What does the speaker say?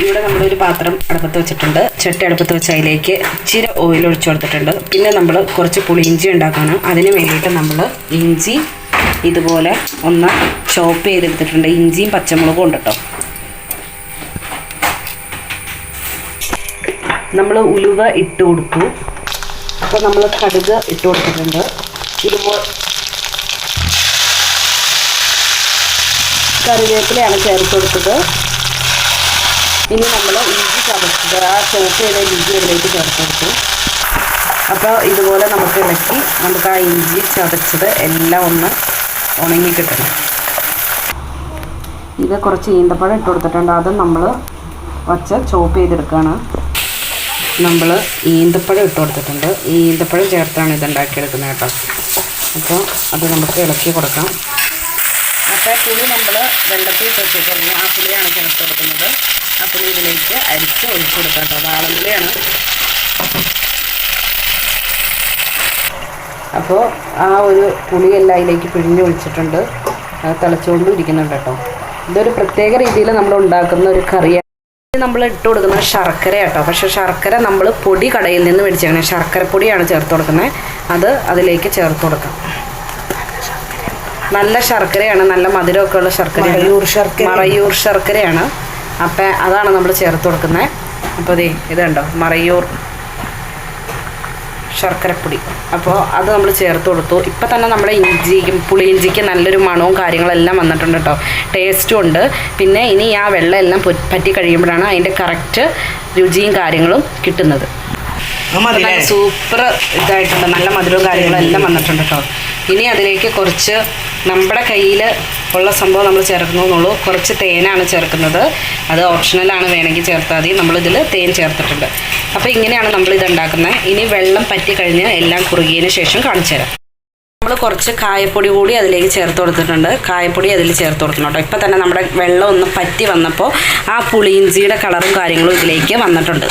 ഇവിടെ നമ്മളൊരു പാത്രം അടുപ്പത്ത് വെച്ചിട്ടുണ്ട്. ചട്ടി അടുപ്പത്ത് വെച്ച് അതിലേക്ക് ഇച്ചിരി ഓയിൽ ഒഴിച്ചു കൊടുത്തിട്ടുണ്ട്. പിന്നെ നമ്മൾ കുറച്ച് പുളിയിഞ്ചി ഉണ്ടാക്കണം. അതിന് വേണ്ടിയിട്ട് നമ്മൾ ഇഞ്ചി ഇതുപോലെ ഒന്ന് ചോപ്പ് ചെയ്തെടുത്തിട്ടുണ്ട്. ഇഞ്ചിയും പച്ചമുളകും ഉണ്ട് കേട്ടോ നമ്മൾ ഉലുവ ഇട്ട് കൊടുത്തു. അപ്പോൾ നമ്മൾ കടുക് ഇട്ട് കൊടുത്തിട്ടുണ്ട്. ഇതുപോലെ കറിവേപ്പിലയാണ് ചേർത്ത് കൊടുത്തത്. ഇനി നമ്മൾ ഇഞ്ചി ചതച്ചത് ആ ചോപ്പ് ചെയ്ത ഇഞ്ചി ഇതിലേക്ക് ചേർത്ത് കൊടുത്തു. അപ്പോൾ ഇതുപോലെ നമുക്ക് ഇളക്കി നമുക്ക് ആ ഇഞ്ചി ചതച്ചത് എല്ലാം ഒന്ന് ഉണങ്ങി കിട്ടണം. ഇത് കുറച്ച് ഈന്തപ്പഴം ഇട്ട് കൊടുത്തിട്ടുണ്ട്. അത് നമ്മൾ വച്ച് ചോപ്പ് ചെയ്തെടുക്കുകയാണ് നമ്മൾ ഈന്തപ്പഴം ഇട്ട് കൊടുത്തിട്ടുണ്ട്. ഈന്തപ്പഴം ചേർത്താണ് ഇത് ഉണ്ടാക്കിയെടുക്കുന്നത് കേട്ടോ. അപ്പോൾ അത് നമുക്ക് ഇളക്കി കൊടുക്കാം. അപ്പോൾ പുളി നമ്മൾ വെള്ളത്തിൽ ഇട്ട് വെച്ചിട്ടുണ്ട് ആ പുളിയാണ് ചേർത്ത് കൊടുക്കുന്നത്. പുളി ഇതിലേക്ക് അരിച്ച് ഒഴിച്ചു കൊടുക്കാം കേട്ടോ വാളമ്പുളിയാണ് അപ്പോൾ ആ ഒരു പുളിയെല്ലാം അതിലേക്ക് പിഴിഞ്ഞ് ഒഴിച്ചിട്ടുണ്ട്. അത് തിളച്ചുകൊണ്ടും ഇരിക്കുന്നുണ്ട് കേട്ടോ. ഇതൊരു പ്രത്യേക രീതിയിൽ നമ്മൾ ഉണ്ടാക്കുന്ന ഒരു കറിയാണ് നമ്മൾ ഇട്ട് കൊടുക്കുന്നത് ശർക്കര കേട്ടോ പക്ഷേ ശർക്കര നമ്മൾ പൊടി കടയിൽ നിന്ന് മേടിച്ചേക്കണേ. ശർക്കര പൊടിയാണ് ചേർത്ത് കൊടുക്കുന്നത്. അത് അതിലേക്ക് ചേർത്ത് കൊടുക്കാം. നല്ല ശർക്കരയാണ്. നല്ല മധുരമൊക്കെ ഉള്ള ശർക്കരയാണ്. മറയൂർ ശർക്കര. മറയൂർ ശർക്കരയാണ്. അപ്പം അതാണ് നമ്മൾ ചേർത്ത് കൊടുക്കുന്നത് അപ്പോൾ ദേ ഇതുണ്ടോ മറയൂർ ശർക്കരപ്പൊടി. അപ്പോൾ അത് നമ്മൾ ചേർത്ത് കൊടുത്തു. ഇപ്പം തന്നെ നമ്മുടെ ഇഞ്ചിക്കും പുളിയിഞ്ചിക്ക് നല്ലൊരു മണവും കാര്യങ്ങളെല്ലാം വന്നിട്ടുണ്ട് കേട്ടോ ടേസ്റ്റും ഉണ്ട്. പിന്നെ ഇനി ആ വെള്ളം എല്ലാം പറ്റി കഴിയുമ്പോഴാണ് അതിന്റെ കറക്റ്റ് രുചിയും കാര്യങ്ങളും കിട്ടുന്നത്. സൂപ്പർ ഇതായിട്ടുണ്ട്. നല്ല മധുരവും കാര്യങ്ങളും എല്ലാം വന്നിട്ടുണ്ട് കേട്ടോ. ഇനി അതിലേക്ക് കുറച്ച് നമ്മുടെ കയ്യിൽ ഉള്ള സംഭവം നമ്മൾ ചേർക്കുന്നുള്ളൂ കുറച്ച് തേനാണ് ചേർക്കുന്നത്. അത് ഓപ്ഷണലാണ് വേണമെങ്കിൽ ചേർത്താൽ മതി. നമ്മളിതിൽ തേൻ ചേർത്തിട്ടുണ്ട്. അപ്പോൾ ഇങ്ങനെയാണ് നമ്മൾ ഇത് ഉണ്ടാക്കുന്നത്. ഇനി വെള്ളം പറ്റി കഴിഞ്ഞ് എല്ലാം കുറുകിയതിന് ശേഷം കാണിച്ചു തരാം. നമ്മൾ കുറച്ച് കായപ്പൊടി കൂടി അതിലേക്ക് ചേർത്ത് കൊടുത്തിട്ടുണ്ട്. കായപ്പൊടി അതിൽ ചേർത്ത് കൊടുക്കണം കേട്ടോ. ഇപ്പോൾ തന്നെ നമ്മുടെ വെള്ളം ഒന്ന് പറ്റി വന്നപ്പോൾ ആ പുളിയിഞ്ചിയുടെ കളറും കാര്യങ്ങളും ഇതിലേക്ക് വന്നിട്ടുണ്ട്.